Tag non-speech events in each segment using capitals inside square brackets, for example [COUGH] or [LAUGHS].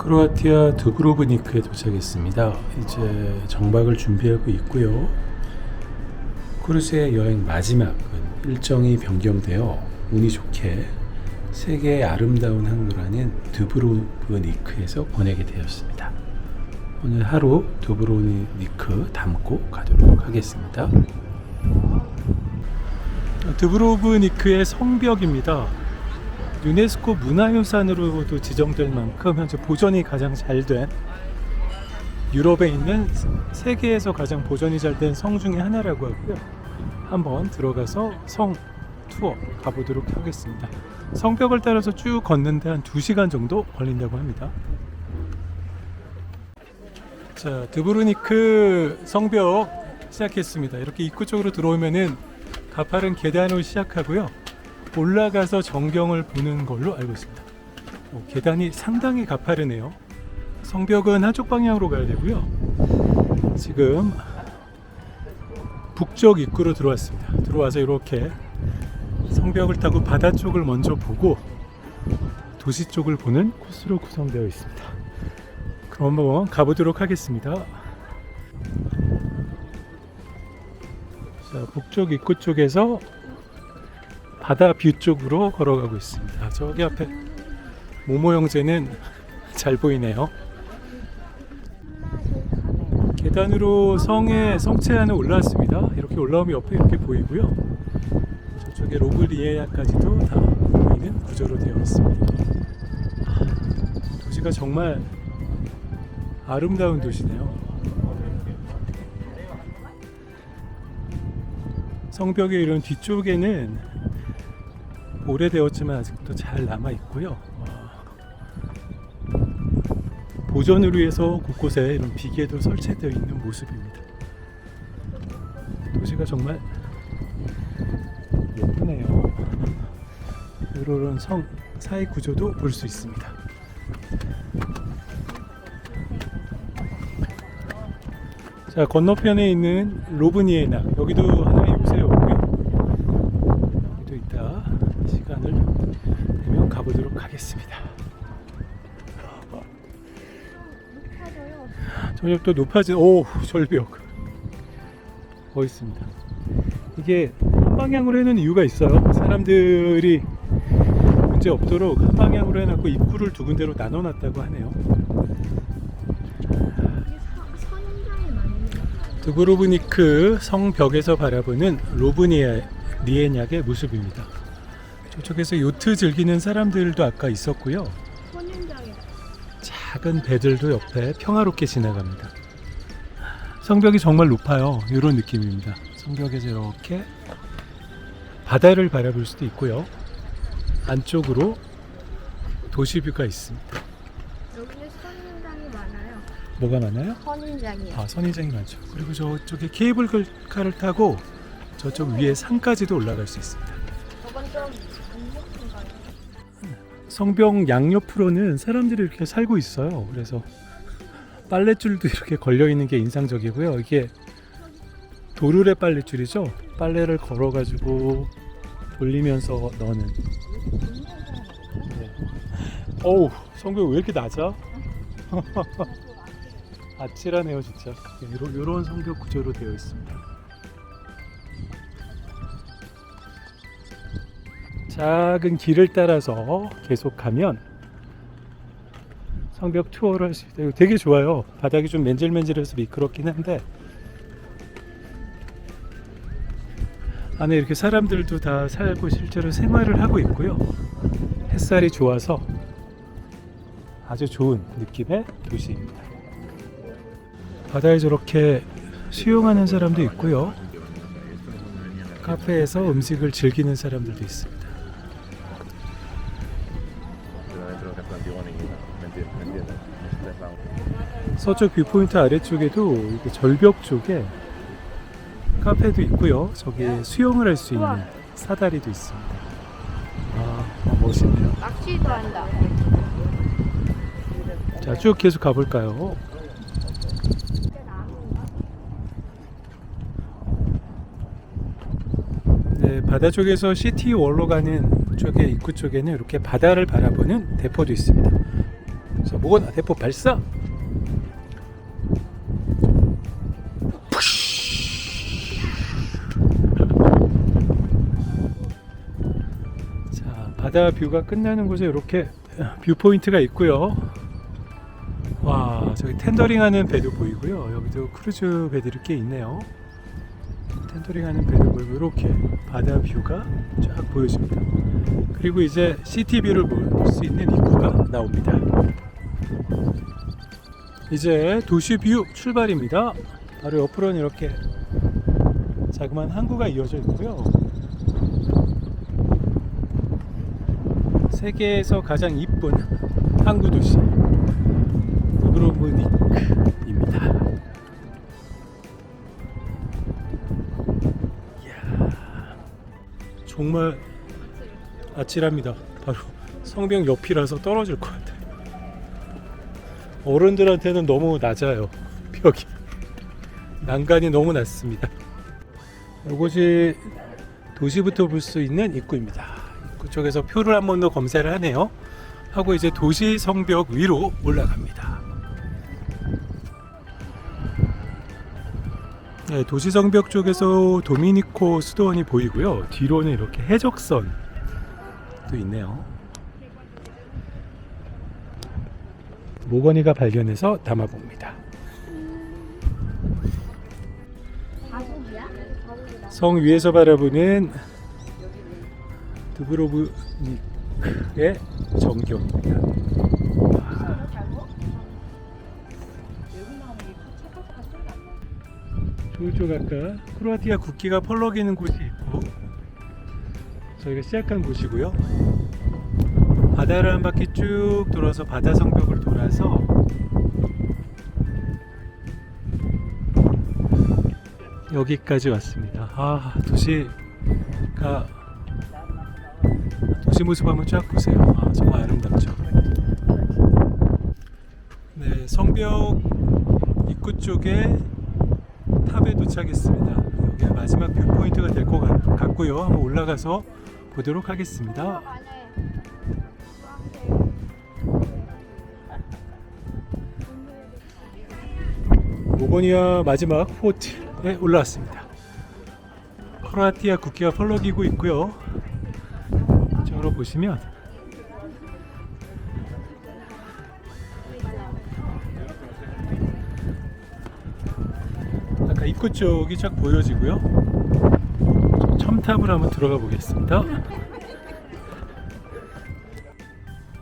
크로아티아 두브로브니크에 도착했습니다. 이제 정박을 준비하고 있고요. 크루즈의 여행 마지막은 일정이 변경되어 운이 좋게 세계의 아름다운 항구라는 두브로브니크에서 보내게 되었습니다. 오늘 하루 두브로브니크 담고 가도록 하겠습니다. 드브로브니크의 성벽입니다. 유네스코 문화유산으로도 지정될 만큼 현재 보존이 가장 잘 된 유럽에 있는 세계에서 가장 보존이 잘 된 성 중에 하나라고 하고요. 한번 들어가서 성 투어 가보도록 하겠습니다. 성벽을 따라서 쭉 걷는데 한 2시간 정도 걸린다고 합니다. 자, 드브로니크 성벽 시작했습니다. 이렇게 입구 쪽으로 들어오면은 가파른 계단으로 시작하고요. 올라가서 전경을 보는 걸로 알고 있습니다. 오, 계단이 상당히 가파르네요. 성벽은 한쪽 방향으로 가야 되고요. 지금 북쪽 입구로 들어왔습니다. 들어와서 이렇게 성벽을 타고 바다 쪽을 먼저 보고 도시 쪽을 보는 코스로 구성되어 있습니다. 그럼 한번 가보도록 하겠습니다. 자, 북쪽 입구 쪽에서 바다 뷰 쪽으로 걸어가고 있습니다. 저기 앞에 모모 형제는 잘 보이네요. 계단으로 성의 성체 안에 올라왔습니다. 이렇게 올라오면 옆에 이렇게 보이고요. 저쪽에 로브리에야까지도 다 보이는 구조로 되어 있습니다. 도시가 정말 아름다운 도시네요. 성벽의 이런 뒤쪽에는 오래되었지만 아직도 잘 남아 있고요. 보존을 위해서 곳곳에 이런 비계도 설치되어 있는 모습입니다. 도시가 정말 예쁘네요. 이런 성 사이 구조도 볼 수 있습니다. 자 건너편에 있는 로브니에나 여기도 하나의 요새였고요. 여기도 있다 시간을 되면 가보도록 하겠습니다. 점점 또 높아진 오 절벽 멋있습니다. 이게 한 방향으로 해놓은 이유가 있어요. 사람들이 문제 없도록 한 방향으로 해놨고 입구를 두 군데로 나눠놨다고 하네요. 드브로브니크 성벽에서 바라보는 로브니에 리에냑의 모습입니다. 저쪽에서 요트 즐기는 사람들도 아까 있었고요. 작은 배들도 옆에 평화롭게 지나갑니다. 성벽이 정말 높아요. 이런 느낌입니다. 성벽에서 이렇게 바다를 바라볼 수도 있고요. 안쪽으로 도시뷰가 있습니다. 여기는 선인장이 많아요. 뭐가 많아요? 선인장이요. 아, 선인장이 많죠. 그리고 저쪽에 케이블카를 타고 저쪽 위에 산까지도 올라갈 수 있습니다. 저건 좀? 성벽 양옆으로는 사람들이 이렇게 살고 있어요. 그래서 빨랫줄도 이렇게 걸려 있는 게 인상적이고요. 이게 도르래 빨랫줄이죠. 빨래를 걸어 가지고 돌리면서 넣는. 네. 어우, 성벽 왜 이렇게 낮아? [LAUGHS] 아찔하네요, 진짜. 이런, 이런 성벽 구조로 되어 있습니다. 작은 길을 따라서 계속 가면 성벽 투어를 할 수 있다. 이거 되게 좋아요. 바닥이 좀 맨질맨질해서 미끄럽긴 한데 안에 이렇게 사람들도 다 살고 실제로 생활을 하고 있고요. 햇살이 좋아서 아주 좋은 느낌의 도시입니다. 바다에 저렇게 수영하는 사람도 있고요. 카페에서 음식을 즐기는 사람들도 있습니다. 서쪽 뷰포인트 아래쪽에도 이렇게 절벽 쪽에 카페도 있고요. 저기 수영을 할 수 있는 사다리도 있습니다. 아, 멋있네요. 낚시도 한다. 자, 쭉 계속 가볼까요? 네, 바다 쪽에서 시티 월로 가는 쪽의 입구 쪽에는 이렇게 바다를 바라보는 대포도 있습니다. 자, 모건 대포 발사. 바다 뷰가 끝나는 곳에 이렇게 뷰 포인트가 있고요. 와, 저기 텐더링 하는 배도 보이고요. 여기도 크루즈 배들이 꽤 있네요. 텐더링 하는 배도 보이고 이렇게 바다 뷰가 쫙 보여집니다. 그리고 이제 시티 뷰를 볼 수 있는 입구가 나옵니다. 이제 도시 뷰 출발입니다. 바로 옆으로는 이렇게 자그마한 항구가 이어져 있고요. 세계에서 가장 이쁜 항구 도시 두브로브니크입니다. 이야, 정말 아찔합니다. 바로 성벽 옆이라서 떨어질 것 같아요. 어른들한테는 너무 낮아요. 벽이 난간이 너무 낮습니다. 이곳이 도시부터 볼 수 있는 입구입니다. 입구 쪽에서 표를 한 번 더 검사를 하네요. 하고 이제 도시 성벽 위로 올라갑니다. 네, 도시 성벽 쪽에서 도미니코 수도원이 보이고요. 뒤로는 이렇게 해적선도 있네요. 모건이가 발견해서 담아봅니다. 성 위에서 바라보는 두브로브니크의 전경입니다. 저쪽 아까 크로아티아 국기가 펄럭이는 곳이 있고 저희가 시작한 곳이고요. 바다를 한 바퀴 쭉 돌아서 바다 성벽을 돌아서 여기까지 왔습니다. 아 도시가 도시 모습 한번 쫙 보세요. 아 정말 아름답죠. 네 성벽 입구 쪽에 탑에 도착했습니다. 여기가 마지막 뷰 포인트가 될 것 같고요. 한번 올라가서 보도록 하겠습니다. 모고니아 마지막 포트에 올라왔습니다. 크로아티아 국기가 펄럭이고 있고요. 이쪽으로 보시면 아까 입구 쪽이 쫙 보여지고요. 저 첨탑을 한번 들어가 보겠습니다.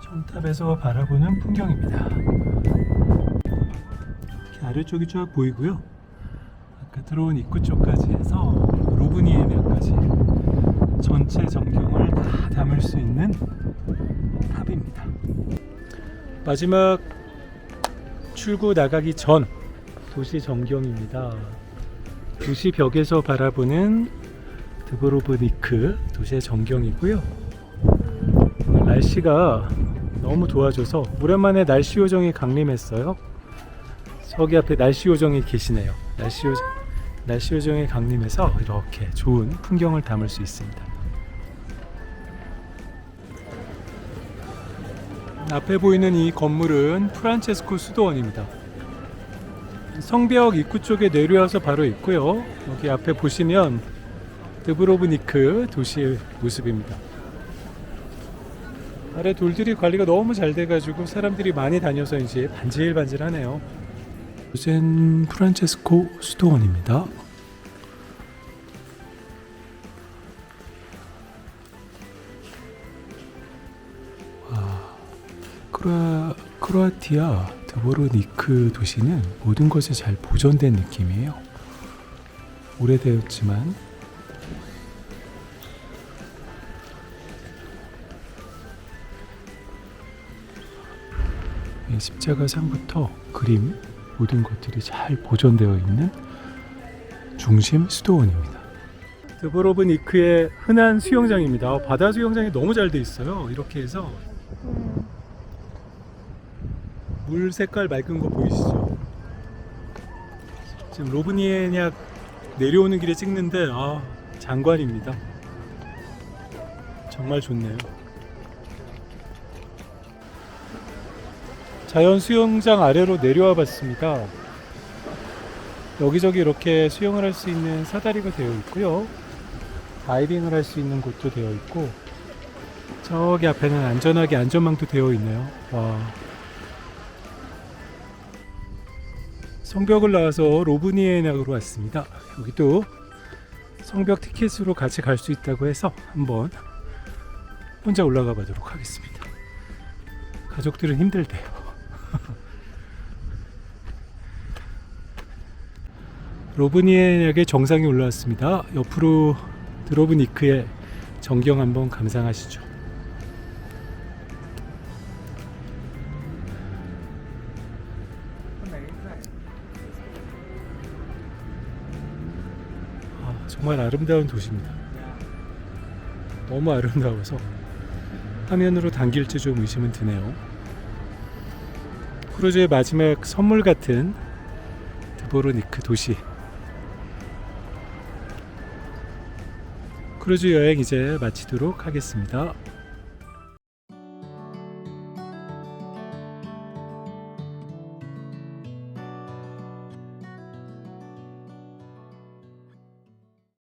첨탑에서 바라보는 풍경입니다. 이렇게 아래쪽이 쫙 보이고요. 아까 들어온 입구 쪽까지 해서 로브니에메까지 담을 수 있는 탑입니다. 마지막 출구 나가기 전 도시 전경입니다. 도시 벽에서 바라보는 드브로브니크 도시의 전경이고요. 오늘 날씨가 너무 도와줘서 오랜만에 날씨 요정이 강림했어요. 저기 앞에 날씨 요정이 계시네요. 날씨 요정, 날씨 요정이 강림해서 이렇게 좋은 풍경을 담을 수 있습니다. 앞에 보이는 이 건물은 프란체스코 수도원입니다. 성벽 입구 쪽에 내려와서 바로 있고요. 여기 앞에 보시면 드브로브니크 도시의 모습입니다. 아래 돌들이 관리가 너무 잘 돼가지고 사람들이 많이 다녀서인지 반질반질하네요. 샌 프란체스코 수도원입니다. 크로아, 크로아티아 드보르니크 도시는 모든 것이 잘 보존된 느낌이에요. 오래되었지만 이 십자가 상부터 그림 모든 것들이 잘 보존되어 있는 중심 수도원입니다. 드보로브니크의 흔한 수영장입니다. 어, 바다 수영장이 너무 잘 돼 있어요. 이렇게 해서 물 색깔 맑은 거 보이시죠? 지금 로브니에냐 내려오는 길에 찍는데 아 장관입니다. 정말 좋네요. 자연 수영장 아래로 내려와 봤습니다. 여기저기 이렇게 수영을 할 수 있는 사다리가 되어 있고요. 다이빙을 할 수 있는 곳도 되어 있고 저기 앞에는 안전하게 안전망도 되어 있네요. 와. 성벽을 나와서 로브니에낙으로 왔습니다. 여기도 성벽 티켓으로 같이 갈 수 있다고 해서 한번 혼자 올라가 보도록 하겠습니다. 가족들은 힘들대요. [LAUGHS] 로브니에낙의 정상에 올라왔습니다. 옆으로 드로브니크의 전경 한번 감상하시죠. 정말 아름다운 도시입니다. 너무 아름다워서 화면으로 담길지 좀 의심은 드네요. 크루즈의 마지막 선물 같은 드보르니크 도시. 크루즈 여행 이제 마치도록 하겠습니다.